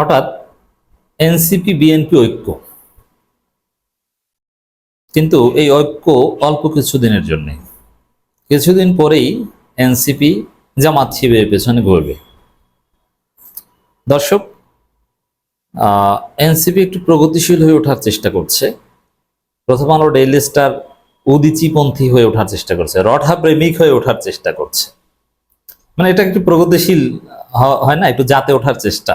হঠাৎ NCP, BNP ঐক্য। কিন্তু এই ঐক্য অল্প কিছুদিনের জন্য। কিছুদিন পরেই এনসিপি জামাত শিবিরের পেছনে ঘুরবে। দর্শক এনসিপি একটু প্রগতিশীল হয়ে ওঠার চেষ্টা করছে। প্রথম আলো ডেইলি স্টার উদিচিপন্থী হয়ে ওঠার চেষ্টা করছে। রঠা প্রেমিক হয়ে ওঠার চেষ্টা করছে। মানে এটা একটু প্রগতিশীল হয় না? একটু জাতে ওঠার চেষ্টা।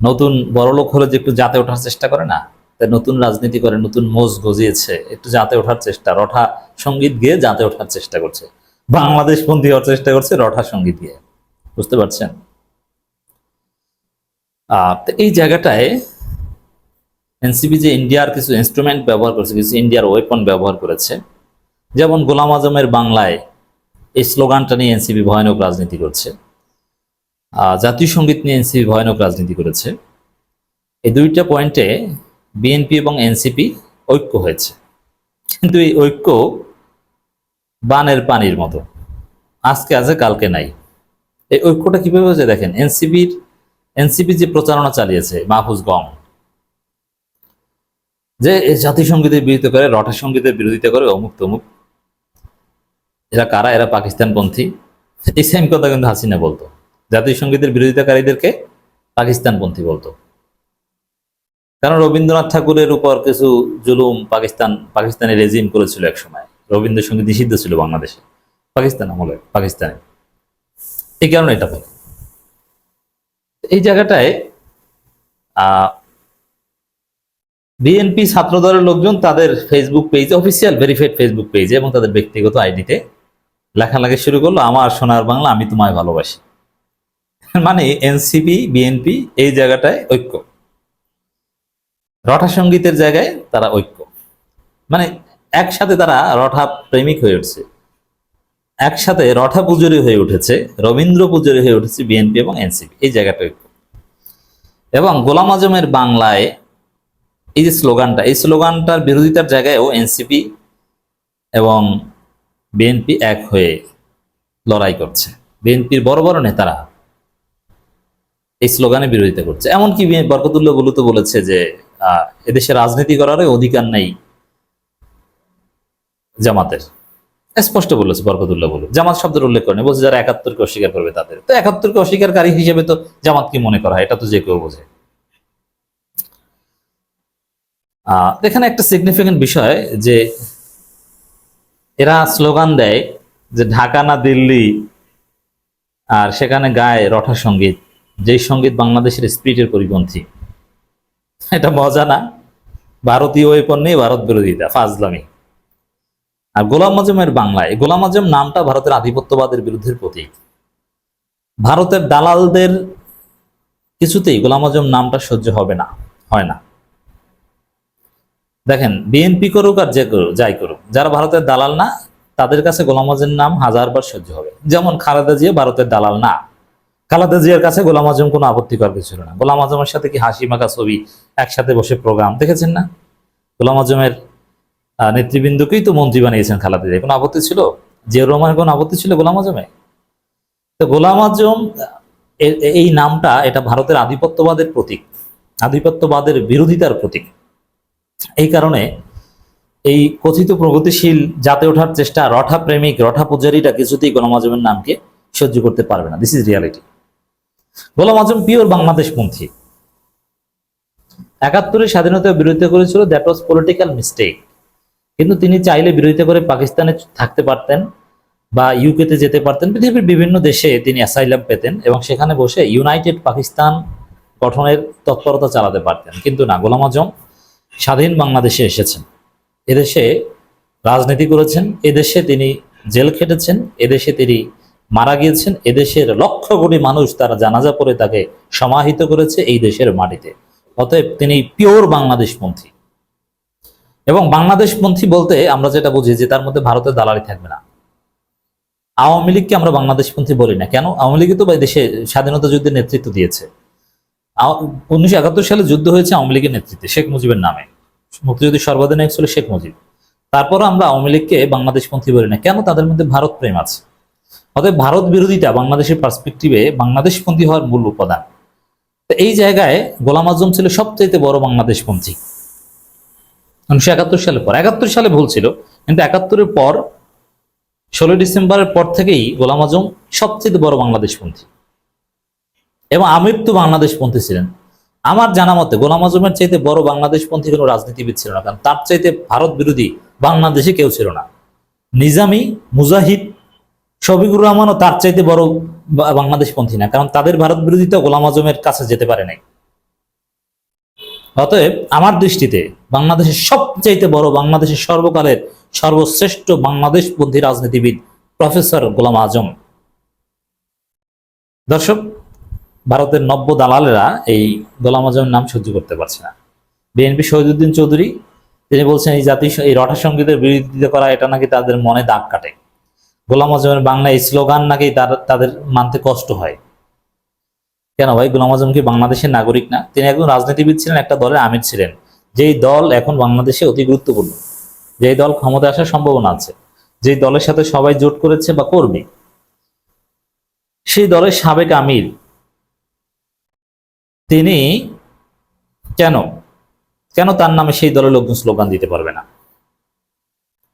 নতুন বড়লোক হলে যে একটু জাতে ওঠার চেষ্টা করে না তাই নতুন রাজনীতি করে, নতুন মোজ গজিয়েছে, একটু জাতে ওঠার চেষ্টা, রঠা সংগীত গিয়ে জাতে ওঠার চেষ্টা করছে বাংলাদেশ বন্দী হওয়ার চেষ্টা করছে রঠা সংগীত গিয়ে, বুঝতে পারছেন? এই জায়গাটায় এনসিপি যে ইন্ডিয়ার কিছু ইনস্ট্রুমেন্ট ব্যবহার করেছে, কিছু ইন্ডিয়ার ওয়েপন ব্যবহার করেছে, যেমন গোলাম আজমের বাংলায় এই স্লোগানটা নিয়ে এনসিপি ভয়ানক রাজনীতি করছে। জাতীয় সংগীত নিয়ে এনসিপি ভয়ানক রাজনীতি করেছে। এই দুইটা পয়েন্টে বিএনপি এবং এনসিপি ঐক্য হয়েছে। কিন্তু এই ঐক্য বানের পানির মতো। আজকে আছে, কালকে নাই। এই ঐক্যটা কীভাবে হয়েছে দেখেন, এনসিপির, এনসিপি যে প্রচারণা চালিয়েছে, মাহফুজ গম, যে জাতীয় সঙ্গীতের বিরোধিতা করে, রটা সঙ্গীতের বিরোধিতা করে, অমুক তমুক, এরা কারা? এরা পাকিস্তানপন্থী। এই সেম কথা কিন্তু হাসিনা বলতো। জাতীয় সঙ্গীতের বিরোধিতাকারীদেরকে পাকিস্তানপন্থী বলতো। কারণ রবীন্দ্রনাথ ঠাকুরের উপর কিছু জুলুম পাকিস্তান, পাকিস্তানি রেজিম করেছিল এক সময় রবীন্দ্রসঙ্গীত নিষিদ্ধ ছিল বাংলাদেশে। পাকিস্তান আমলে, পাকিস্তানে। এই কারণে এটা বলে। এই জায়গাটায় বিএনপি ছাত্রদলের লোকজন তাদের Facebook page official verified Facebook পেজে এবং তাদের ব্যক্তিগত আইডিতে লেখালেখি শুরু করল, আমার সোনার বাংলা, আমি তোমায় ভালোবাসি। মানে এনসিপি, বিএনপি এই জায়গাটায় ঐক্য। রঠা সঙ্গীতের জায়গায় তারা ঐক্য। মানে একসাথে তারা রঠা প্রেমিক হয়ে উঠছে। একসাথে রঠা পুজোরি হয়ে উঠেছে, রবীন্দ্র পুজোরি হয়ে উঠেছে বিএনপি এবং এনসিপি। এই জায়গাটা ঐক্য। এবং গোলাম আজমের বাংলায় এই যে স্লোগানটা, এই স্লোগানটার বিরোধিতার জায়গায়ও এনসিপি এবং বিএনপি এক হয়ে লড়াই করছে। বিএনপির বড় বড় নেতারা এই স্লোগানে বিরোধিতা করছে। এমনকি বরকতুল্লাহ বলু তো বলেছে যে এদেশে রাজনীতি করারও অধিকার নেই জামাতের। স্পষ্ট বলেছে বরকতুল্লাহ বলু জামাত শব্দের উল্লেখ করেনি বলছে যারা একাত্তরকে অস্বীকার করবে তাদের। তো একাত্তরকে অস্বীকারী হিসেবে তো জামাতকে মনে করা হয়? এটা তো যে কেউ বোঝে। আহ, এখানে একটা সিগনিফিকেন্ট বিষয় যে এরা স্লোগান দেয় যে ঢাকা না দিল্লি আর সেখানে গায়ে রঠা সংগীত যেই সংগীত বাংলাদেশের স্পিরিটের পরিপন্থী। এটা মজা না? ভারতীয় ওয়েপন নিয়ে ভারত বিরোধিতা ফাজলামি। আর গোলাম আজমের বাংলায়, গোলাম আজম নামটা ভারতের আধিপত্যবাদের বিরুদ্ধের প্রতীক। ভারতের দালালদের কিছুতেই গোলাম আজম নামটা সহ্য হবে না, হয় না। দেখেন, বিএনপি করুক আর যে করুক, যাই করুক, যারা ভারতের দালাল না, তাদের কাছে গোলাম আজমের নাম হাজারবার সহ্য হবে। যেমন খালেদা জিয়া ভারতের দালাল না। খালেদা জিয়ার কাছে গোলাম আজম কোনো আপত্তিকর কিছু না। গোলাম আজমের সাথে কি হাসি মাখা ছবি একসাথে বসে প্রোগ্রাম দেখেছেন না? গোলাম আজমের নেতৃবৃন্দকেই তো মন্ত্রী বানিয়েছেন খালেদা জিয়া। কোনো আপত্তি ছিল? জিয়াউর রহমানের কোনো আপত্তি ছিল গোলাম আজমে? তো গোলাম আজম এই নামটা এটা ভারতের আধিপত্যবাদের প্রতীক, আধিপত্যবাদের বিরোধিতার প্রতীক। এই কারণে এই কথিত প্রগতিশীল জাতে ওঠার চেষ্টা রঠা প্রেমিক রঠা পূজারীরা কিছুতেই গোলাম আজমের নামকে সহ্য করতে পারবে না। This is reality Golam Azam pure বাংলাদেশপন্থী। একাত্তরে স্বাধীনতা বিরোধিতা করেছিল দ্যাট ওয়াজ পলিটিক্যাল মিস্টেক কিন্তু তিনি চাইলে বিরোধিতা করে পাকিস্তানে থাকতে পারতেন বা ইউকেতে যেতে পারতেন, পৃথিবীর বিভিন্ন দেশে তিনি অ্যাসাইলাম পেতেন এবং সেখানে বসে ইউনাইটেড পাকিস্তান গঠনের তৎপরতা চালাতে পারতেন। কিন্তু না, গোলাম আজম স্বাধীন বাংলাদেশে এসেছেন। এদেশে রাজনীতি করেছেন, এদেশে তিনি জেল খেটেছেন, এদেশে তিনি মারা গিয়েছেন। এদেশের লক্ষ কোটি মানুষ তারা জানাজা পড়ে তাকে সমাহিত করেছে এই দেশের মাটিতে। অতএব তিনি পিওর বাংলাদেশপন্থী এবং বাংলাদেশপন্থী বলতে আমরা যেটা বুঝি যে তার মধ্যে ভারতের দালালি থাকবে না। আওয়ামী লীগকে আমরা বাংলাদেশপন্থী বলি না। কেন? আওয়ামী লীগই তো দেশে স্বাধীনতা যুদ্ধের নেতৃত্ব দিয়েছে। উনিশশো একাত্তর সালে যুদ্ধ হয়েছে আওয়ামী লীগের নেতৃত্বে, শেখ মুজিবের নামে। মুক্তিযুদ্ধের সর্বাধিনায়ক ছিল শেখ মুজিব। তারপরও আমরা আওয়ামী লীগকে বাংলাদেশপন্থী বলি না। কেন? তাদের মধ্যে ভারত প্রেম আছে। অতএব ভারত বিরোধিতা বাংলাদেশের পার্সপেক্টিভে বাংলাদেশপন্থী হওয়ার মূল উপাদান। তো এই জায়গায় গোলাম আজম ছিল সবচাইতে বড় বাংলাদেশ পন্থী উনিশশো একাত্তর সালের পর, একাত্তর সালে ভুল ছিল, কিন্তু একাত্তরের পর ষোলোই ডিসেম্বরের পর থেকেই গোলাম আজম সবচেয়ে বড় বাংলাদেশ পন্থী এবং আমির তো বাংলাদেশ পন্থী ছিলেন। আমার জানা মতে গোলাম আজমের চাইতে বড় বাংলাদেশ পন্থী কোনো রাজনীতিবিদ ছিল না, কারণ তার চাইতে ভারত বিরোধী বাংলাদেশে কেউ ছিল না। নিজামি, মুজাহিদ শফিকুর রহমানও তার চাইতে বড় বাংলাদেশ পন্থী না, কারণ তাদের ভারত বিরোধিতা গোলাম আজমের কাছে যেতে পারে নাই। অতএব আমার দৃষ্টিতে বাংলাদেশের সবচাইতে বড়, বাংলাদেশের সর্বকালের সর্বশ্রেষ্ঠ বাংলাদেশ পন্থী রাজনীতিবিদ প্রফেসর গোলাম আজম। দর্শক, ভারতের নব্য দালালেরা এই গোলাম আজমের নাম সহ্য করতে পারছে না। বিএনপি শহীদুদ্দিন চৌধুরী, তিনি বলছেন, এই জাতীয় এই রটা সঙ্গীতের বিরোধিতা করা, এটা নাকি তাদের মনে দাগ কাটে। গোলাম আজমের বাংলা এই স্লোগান নাকি তার- তাদের মানতে কষ্ট হয়? কেন ভাই? গোলাম আজম কি বাংলাদেশের নাগরিক না? তিনি একজন রাজনীতিবিদ ছিলেন, একটা দলের আমির ছিলেন। যেই দল এখন বাংলাদেশে অতি গুরুত্বপূর্ণ, যেই দল ক্ষমতায় আসার সম্ভাবনা আছে, যেই দলের সাথে সবাই জোট করেছে বা করবে সেই দলের সাবেক আমির, তিনি কেন? কেন তার নামে সেই দলের লোকজন স্লোগান দিতে পারবে না?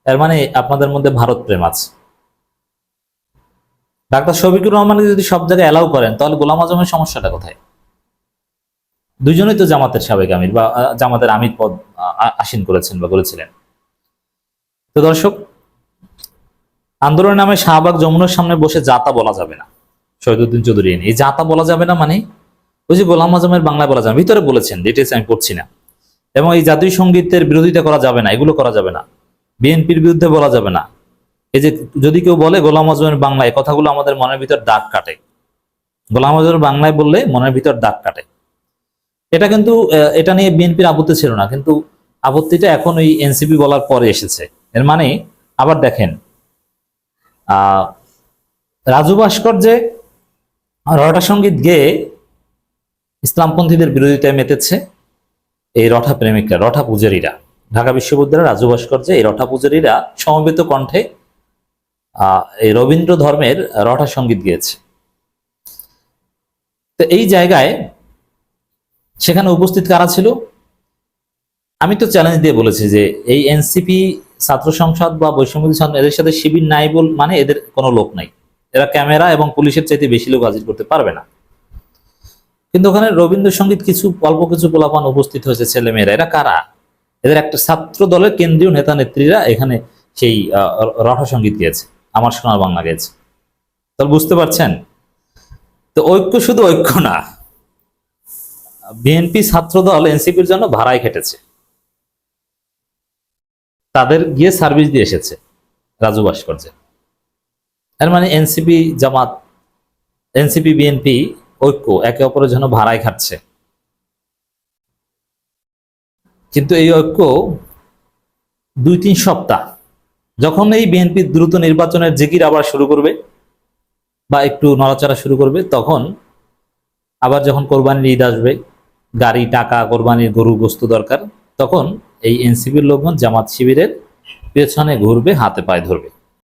এর মানে আপনাদের মধ্যে ভারত প্রেম আছে। ডাক্তার শফিকুর রহমানকে যদি সব জায়গায় অ্যালাউ করেন, তাহলে গোলাম আজমের সমস্যাটা কোথায়? দুজনেই তো জামাতের সাবেক আমির বা জামাতের আমির পদ আসীন করেছেন বা করেছিলেন। তো দর্শক, আন্দোলনের নামে শাহবাগ যমুনার সামনে বসে জাতা বলা যাবে না। শহীদুদ্দিন চৌধুরী এই জাতা বলা যাবে না মানে ওই যে গোলাম আজমের বাংলায় বলা যাবে ভিতরে বলেছেন ডিটেলস আমি পড়ছি না। এবং এই জাতীয় সঙ্গীতের বিরোধিতা করা যাবে না, এগুলো করা যাবে না। বিএনপির বিরুদ্ধে বলা যাবে না। এই যে যদি কেউ বলে গোলাম আজমের বাংলায় কথাগুলো আমাদের মনের ভিতর দাগ কাটে। গোলাম আজমের বাংলায় বললে মনের ভিতর দাগ কাটে। এটা কিন্তু এটা নিয়ে বিএনপির আপত্তি ছিল না, কিন্তু আপত্তিটা এখন ওই এনসিপি বলার পরে এসেছে। এর মানে আবার দেখেন রাজু ভাস্কর যে রটা সংগীত গেয়ে ইসলামপন্থীদের বিরোধিতায় মেতেছে এই রঠা প্রেমিকরা, রঠা পূজারীরা। ঢাকা বিশ্ববিদ্যালয়ের রাজু ভাস্কর যে এই রঠা পূজারীরা সমবেত কণ্ঠে এই রবীন্দ্র ধর্মের রঠা সংগীত গিয়েছে। তো এই জায়গায় সেখানে উপস্থিত কারা ছিল? আমি তো চ্যালেঞ্জ দিয়ে বলেছি যে এই এনসিপি ছাত্র সংসদ বা বৈষম্যদী ছাত্র, এদের সাথে শিবির নাই বল মানে এদের কোনো লোক নাই। এরা ক্যামেরা এবং পুলিশের চাইতে বেশি লোক হাজির করতে পারবে না। কিন্তু ওখানে রবীন্দ্রসঙ্গীত কিছু, অল্প কিছু পোলাপান উপস্থিত হয়েছে ছেলে মেয়েরা এরা কারা? এদের একটা ছাত্র দলের কেন্দ্রীয় নেতা নেত্রীরা এখানে সেই রঠা সংগীত গেয়েছে। আমার সোনার বাংলা গেয়েছে তাহলে বুঝতে পারছেন? তো ঐক্য শুধু ঐক্য না, বিএনপি ছাত্র দল এনসিপির জন্য ভাড়ায় খেটেছে। তাদের গিয়ে সার্ভিস দিয়ে এসেছে রাজু ভাস্কর্যে। এর মানে এনসিপি জামাত, এনসিপি, বিএনপি ঐক্য একে অপরের জন্য ভাড়ায় খাচ্ছে কিন্তু এই ঐক্য দুই তিন সপ্তাহ যখন এই বিএনপি দ্রুত নির্বাচনের জিকির আবার শুরু করবে বা একটু নড়াচড়া শুরু করবে, তখন আবার যখন কোরবানির ঈদ আসবে, গাড়ি, টাকা, কোরবানির গরু, বস্তু দরকার, তখন এই এনসিপির লোকজন জামাত শিবিরের পেছনে ঘুরবে, হাতে পায়ে ধরবে।